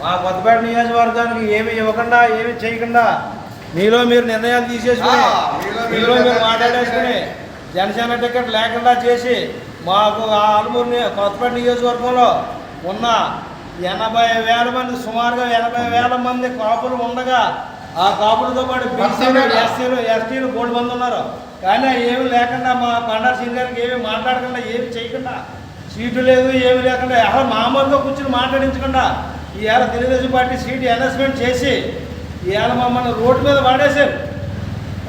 మా కొత్తపేట నియోజకవర్గానికి ఏమి ఇవ్వకుండా ఏమి చేయకుండా మీలో మీరు నిర్ణయాలు తీసేసుకుని మీలో మీరు మాట్లాడేసుకుని జనసేన టికెట్ లేకుండా చేసి మాకు ఆ ఆలమూరు కొత్తపేట నియోజకవర్గంలో ఉన్న ఎనభై వేల మంది సుమారుగా ఎనభై వేల మంది కాపులు ఉండగా ఆ కాపులతో పాటు బీసీలు ఎస్సీలు ఎస్టీలు మూడు మంది ఉన్నారు. కానీ ఏమి లేకుండా మా పండారు సింగ్ గారికి ఏమి మాట్లాడకుండా ఏమి చేయకుండా సీటు లేదు ఏమి లేకుండా అసలు మామూలుగా కూర్చుని మాట్లాడించకుండా ఇవాళ తెలుగుదేశం పార్టీ సీటు అనౌన్స్మెంట్ చేసి ఇవాళ మమ్మల్ని రోడ్డు మీద వాడేశారు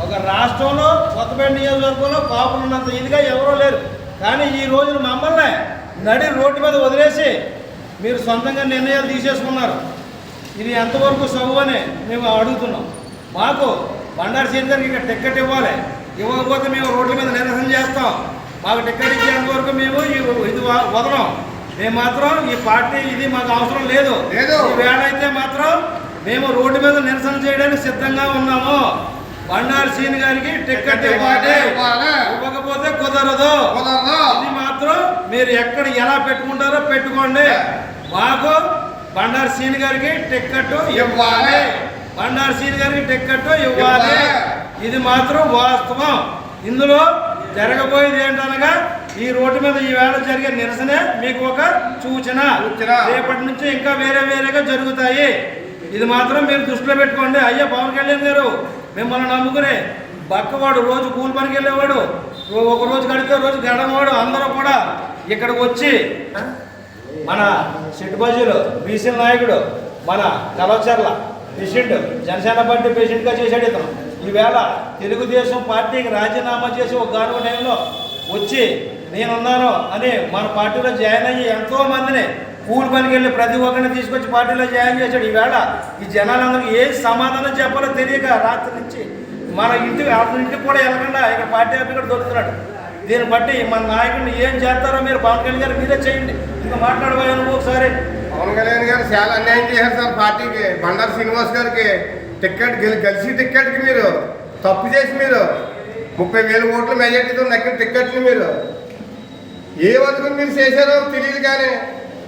ఒక రాష్ట్రంలో కొత్తపేట నియోజకవర్గంలో కాపులు ఉన్నంత ఇదిగా ఎవరూ లేరు. కానీ ఈ రోజున మమ్మల్ని నడి రోడ్డు మీద వదిలేసి మీరు సొంతంగా నిర్ణయాలు తీసేసుకున్నారు. ఇది ఎంతవరకు సబు అని మేము అడుగుతున్నాం. మాకు బండారు గారికి ఇక్కడ టికెట్ ఇవ్వాలి. ఇవ్వకపోతే మేము రోడ్ల మీద నిరసన చేస్తాం. మాకు టికెట్ ఇచ్చేంత వరకు మేము ఈ- ఇది వదలం. మేము మాత్రం ఈ పార్టీ ఇది మాకు అవసరం లేదు. అయితే మాత్రం మేము రోడ్డు మీద నిరసన చేయడానికి సిద్ధంగా ఉన్నాము. బండారు సీన్ గారికి టికెట్ ఇవ్వాలి. ఇవ్వకపోతే కుదరదు. కుదరదు. ఇది మాత్రం మీరు ఎక్కడ ఎలా పెట్టుకుంటారో పెట్టుకోండి. మాకు బండారు సీన్ గారికి టికెట్ ఇవ్వాలి. బండారు సీన్ గారికి టికెట్ ఇవ్వాలి. ఇది మాత్రం వాస్తవం. ఇందులో జరగబోయేది ఏంటనగా ఈ రోడ్డు మీద ఈ వేళ జరిగే నిరసనే మీకు ఒక సూచన. రేపటి నుంచి ఇంకా వేరే వేరేగా జరుగుతాయి. ఇది మాత్రం మీరు దృష్టిలో పెట్టుకోండి. అయ్యా పవన్ కళ్యాణ్ గారు మిమ్మల్ని నమ్ముకునే బక్కవాడు రోజు కూలి పనికి వెళ్ళేవాడు. ఒక రోజు గడితే రోజు గడమవాడు అందరూ కూడా ఇక్కడికి వచ్చి మన సిట్టుబాజీలు బీసీ నాయకుడు మన కలవచర్ల పేషెంట్ జనసేన పార్టీ పేషెంట్గా చేశాడు ఇతను. ఈవేళ తెలుగుదేశం పార్టీకి రాజీనామా చేసి ఒక గాను టైంలో వచ్చి నేనున్నాను అని మన పార్టీలో జాయిన్ అయ్యి ఎంతో మందిని కూలి పనికి వెళ్ళి ప్రతి ఒక్కరిని తీసుకొచ్చి పార్టీలో జాయిన్ చేశాడు. ఈవేళ ఈ జనాలందరికీ ఏ సమాధానం చెప్పాలో తెలియక రాత్రి నుంచి మన ఇంటికి అతని ఇంటికి కూడా వెళ్ళకుండా ఇక్కడ పార్టీ అభ్యర్థి దొరుకుతున్నాడు. దీన్ని బట్టి మన నాయకుడిని ఏం చేస్తారో మీరు పవన్ కళ్యాణ్ గారు మీరే చేయండి. ఇంకా మాట్లాడబోయే నువ్వు ఒకసారి. పవన్ కళ్యాణ్ గారు చాలా అన్యాయం చేశారు సార్ పార్టీకి. బండారు శ్రీనివాస్ గారికి టికెట్ గెలి కలిసి టికెట్కి మీరు. తప్పు చేసి మీరు ముప్పై వేల ఓట్ల మెజార్టీతో నక్కిన టికెట్లు మీరు. ఏ వరకు మీరు చేశారో తెలియదు కానీ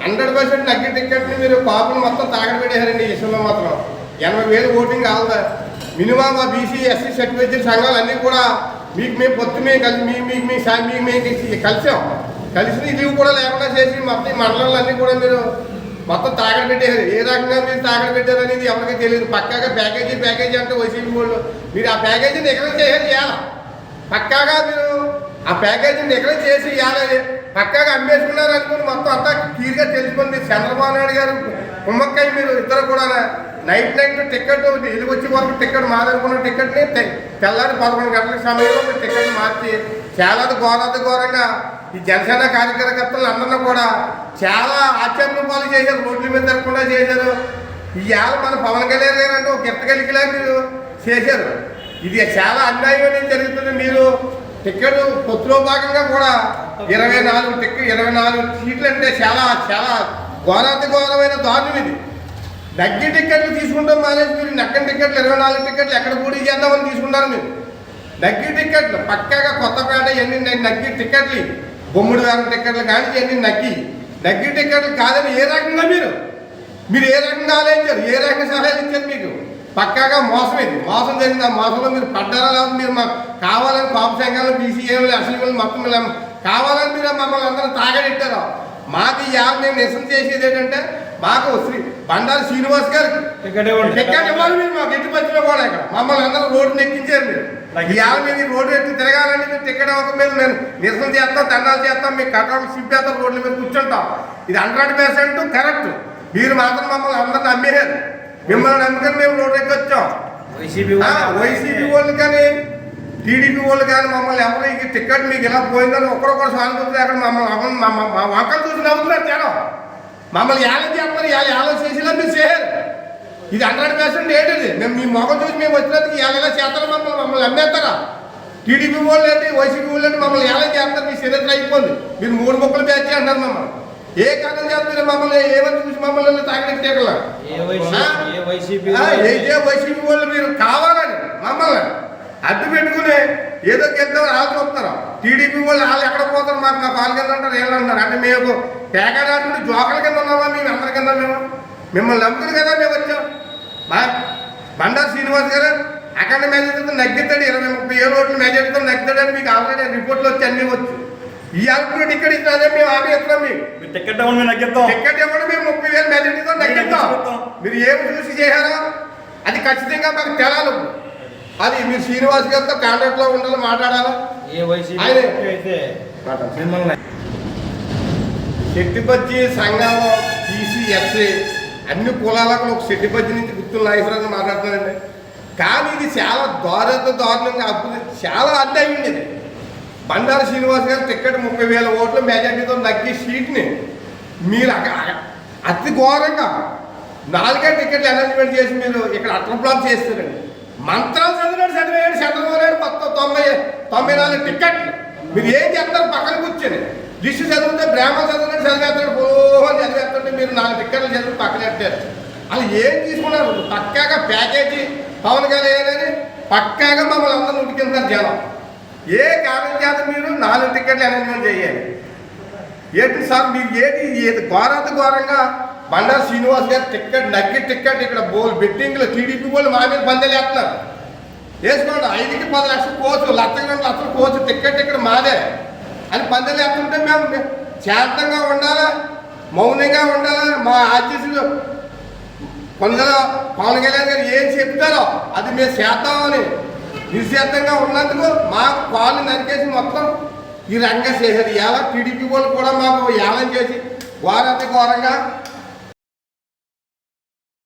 హండ్రెడ్ పర్సెంట్ నగ్గిన టికెట్ని మీరు పాపను మొత్తం తాగడ పెట్టేశారండి ఈ విషయంలో మాత్రం. ఎనభై వేలు ఓటింగ్ కావాలా మినిమం బీసీ ఎస్సీ సర్టిఫికేట్ సంఘాలు అన్నీ కూడా మీకు మేము పొత్తు మేము కలిసి మీ మీకు మీ సా- మీకు మేము కలిసి- కలిసాం. కలిసి ఇది కూడా లేకుండా చేసి మొత్తం ఈ మండలాలు కూడా మీరు మొత్తం తాగడ పెట్టేశారు. ఏ రకంగా మీరు తాగడ పెట్టారు అనేది ఎవరికి తెలియదు. పక్కాగా ప్యాకేజీ ప్యాకేజీ అంటే వైసీపీ వాళ్ళు. మీరు ఆ ప్యాకేజీని ఎక్కడ చేయాలి చేయాలా పక్కాగా మీరు ఆ ప్యాకేజీని ఎక్కడ చేసి ఇవ్వాలి పక్కాగా అమ్మేసుకున్నారు అనుకుని మొత్తం అంతా క్లియర్గా తెలిసిపోయింది చంద్రబాబు నాయుడు గారు. కుమ్మక్కయ్య మీరు ఇద్దరు కూడా నైట్ నైట్ టికెట్ ఇల్లు వచ్చే వరకు టికెట్ మాదనుకున్న టికెట్ని తెల్లారి పదకొండు గంటల సమయంలో మీరు టికెట్ మార్చి చాలా ఘోరాది ఘోరంగా ఈ జనసేన కార్యకర్తలు అందరినీ కూడా చాలా ఆశ్చర్యం పాలు చేశారు. రోడ్ల మీద తిరగకుండా చేశారు. ఇవాళ మన పవన్ కళ్యాణ్ గారు అంటే ఒక గిట్టగలిగిలా మీరు చేశారు. ఇది చాలా అన్యాయం అనేది జరుగుతుంది. మీరు టికెట్ పొత్తులో భాగంగా కూడా ఇరవై నాలుగు టికెట్ ఇరవై నాలుగు సీట్లు అంటే చాలా చాలా ఘోరాతి ఘోరమైన దారుణం ఇది. దగ్గర టికెట్లు తీసుకుంటాం మానేసి మీరు నక్కని టికెట్లు ఇరవై నాలుగు టికెట్లు ఎక్కడ పోటీ చేద్దామని తీసుకుంటారు మీరు. దగ్గర టికెట్లు పక్కాగా కొత్తపేట ఎన్ని నక్కి టికెట్లు బొమ్మిడి వేల టికెట్లు కానీ ఎన్ని నక్కి దగ్గర టికెట్లు కాదని ఏ రకంగా మీరు? మీరు ఏ రకంగా ఆలోచించారు? ఏ రకంగా సలహాలు ఇచ్చారు మీకు? పక్కాగా మోసం ఇది. మోసం జరిగింది. ఆ మోసంలో మీరు పడ్డారా లేదా మీరు మాకు కావాలని పాప సంఘాలు బీసీఏలు అసలు మొత్తం కావాలని మీరు మమ్మల్ని అందరూ తాగడెట్టారు మాకు ఈ యాప్ మేము నిరసన చేసేది ఏంటంటే మాకు శ్రీ బండారు శ్రీనివాస్ గారికి టికెట్ ఇవ్వాలి మీరు మాకు ఎట్టి పచ్చిలో కూడా ఇక్కడ. మమ్మల్ని అందరూ రోడ్డు ఎక్కించారు మీరు. ఈ యాభ మీద రోడ్డు ఎక్కి తిరగాలని మీరు టికెట్ ఇవ్వక మీద మేము నిరసన చేస్తాం దండాలు చేస్తాం మీకు కట్టాలు చేస్తాం రోడ్ల మీద కూర్చుంటాం. ఇది హండ్రెడ్ పర్సెంట్ కరెక్ట్ మీరు మాత్రం మమ్మల్ని అందరిని నమ్మేశారు మిమ్మల్ని నమ్ముకొని మేము రోడ్డు ఎక్కి వచ్చాం వైసీపీ వైసీపీ వాళ్ళు కానీ టీడీపీ వాళ్ళు కానీ మమ్మల్ని ఎవరు ఈ టికెట్ మీకు ఇలా పోయిందని ఒకరొకరు సానుభూతి అక్కడ మమ్మల్ని మా- వంకలు చూసి నవ్వుతున్నారు జనం. మమ్మల్ని ఏళ్ళ చేస్తారు ఏళ్ళ చేసేలా మీరు చేయరు. ఇది హండ్రెడ్ పర్సెంట్ ఏంటిది? మేము మీ మొఖం చూసి మేము వచ్చినందుకు ఏళ్ళ చేస్తారు మమ్మల్ని? మమ్మల్ని అమ్మేస్తారా టీడీపీ వాళ్ళు ఏంటి వైసీపీ వాళ్ళు ఏంటి మమ్మల్ని ఏళ్ళ చేస్తారు మీ చరిత్ర అయిపోయింది. మీరు మూడు మొక్కలు బ్యాచ్ అంటారు మమ్మల్ని. ఏ కారణం చేస్తారు మీరు మమ్మల్ని ఏమని చూసి మమ్మల్ని తాగడానికి తీగల? ఏ వైసీపీ వాళ్ళు మీరు కావాలని మమ్మల్ని అడ్డు పెట్టుకుని ఏదో గెలుద్దాం వాళ్ళు చూస్తారు టీడీపీ వాళ్ళు వాళ్ళు ఎక్కడ పోతారు మాకు మా పాలు కింద అంటారు వీళ్ళు అంటారు. అంటే మేము పేకాడాడుకుంటే జోకల కింద ఉన్నామా మేము? అందరి కింద మేము? మిమ్మల్ని నమ్ముకుని కదా మేము వచ్చాం. మా బండారు శ్రీనివాస్ గారు అక్కడ మెజార్టీతో నగ్గుతాడు ఇరవై ముప్పై ఏడు ఓట్లు మెజార్టీతో నగ్గుతాడని మీకు ఆల్రెడీ రిపోర్ట్లు వచ్చి అన్నీ వచ్చు ఈ ఆల్రెడీ టికెట్ ఇచ్చిన అదే మేము మీకు. మీరు టికెట్ ఇవ్వండి మేము టికెట్ ఇవ్వడం మేము ముప్పై వేలు మెజార్టీతో నగ్గిస్తాం. మీరు ఏం చూసి చేశారో? అది ఖచ్చితంగా మాకు తెలాలి. అది మీరు శ్రీనివాస్ గారితో కాంటాక్ట్లో ఉండాలి మాట్లాడాలి? ఏ వైసీపీ ఆయనే. అయితే. మిమ్మల్ని సంఘం అన్ని కులాలకు ఒక శెట్టిపచ్చి నుంచి గుర్తులు నాగేశ్వరరావు మాట్లాడుతున్నారండి. కానీ ఇది చాలా దారుణ దారుణంగా అప్పు చాలా అన్యాయం ఉంది ఇది. బండారు శ్రీనివాస్ గారు టికెట్ ముప్పై వేల ఓట్లు మెజార్టీతో నగ్గి సీట్ని మీరు అక- అక- అతి ఘోరంగా నాలుగే టికెట్లు అనౌన్స్మెంట్ చేసి మీరు ఇక్కడ అట్ల ప్లాన్ చేస్తారండి మంత్రాలు చదివాడు చదివాడు చంద్రబాబు మొత్తం తొంభై తొంభై నాలుగు టికెట్లు మీరు ఏం చేస్తారు? పక్కన కూర్చొని. లిస్టు చదివితే బ్రాహ్మణ చదివినట్టు చదివేస్తాడు ఓహో చదివేస్తుంటే మీరు నాలుగు టిక్కెట్లు చదివి పక్కన పెట్టారు. అలా ఏం తీసుకున్నారు? పక్కాగా ప్యాకేజీ పవన్ కళ్యాణ్ పక్కాగా మమ్మల్ని అందరూ ఉడికింటారు జనం. ఏ కారణం చేత మీరు నాలుగు టికెట్లు అనౌన్స్మెంట్ చేయాలి? ఏంటి సార్ మీరు ఏంటి ఏది ఘోరాత ఘోరంగా బండారు శ్రీనివాస్ గారు టికెట్ నగ్గి టిక్కెట్ ఇక్కడ బోల్ బెట్టింగ్లో టీడీపీ వాళ్ళు మా మీద పందెలు వేస్తున్నారు. వేసుకోండి ఐదుకి పది లక్షలు కోచు లక్ష రెండు లక్షలు కోచు టిక్కెట్ ఇక్కడ మాదే. అని పందెలు వేస్తుంటే మేము శాంతంగా ఉండాలా? మౌనంగా ఉండాలా? మా ఆర్టీసీలో కొందరు పవన్ కళ్యాణ్ గారు ఏం చెప్తారో అది మేము చేద్దామని నిశ్శబ్దంగా ఉన్నందుకు మాకు కాళ్ళు నరికేసి మొత్తం ఈ రంగం చేసేది ఎలా టీడీపీ వాళ్ళు కూడా మాకు ఏలం చేసి ఘోరత ఘోరంగా